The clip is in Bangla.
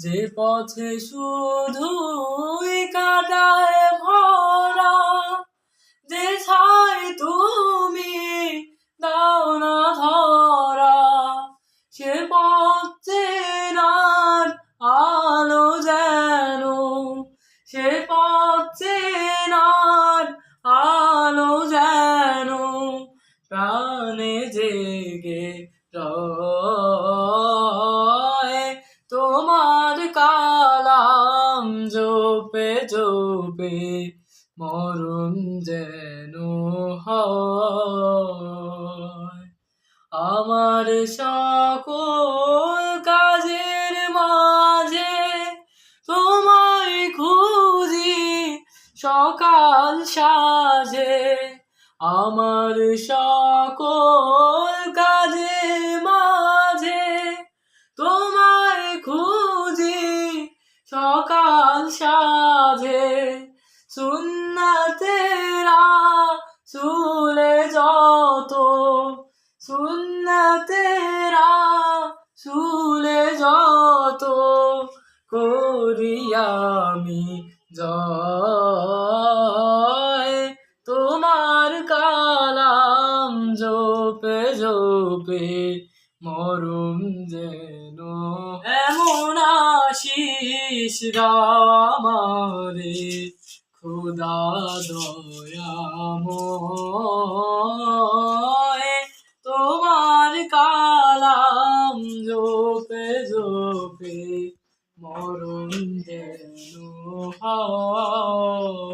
যে পথে শুধুই কাটায় ভরা যেথায় তুমি দাও না ধরা, সে পথে নার আলো যেন, সে পথে নার আলো যেন প্রাণে জেগে রয়। তোমার জোপে মরুন যেন আমার সকল কাজের মাঝে তোমায় খুঁজি সকাল সাজে। আমার সকল কাজের মাঝে তোমায় খুঁজি সকাল সাজে। সুন্নতেরা সুলে যত করি আমি জয়। তোমার কালাম জোপে জোপে মরুম যেন। এমন আশিস রামারে, খুদা দয়াময়। মরণ যেন হয়।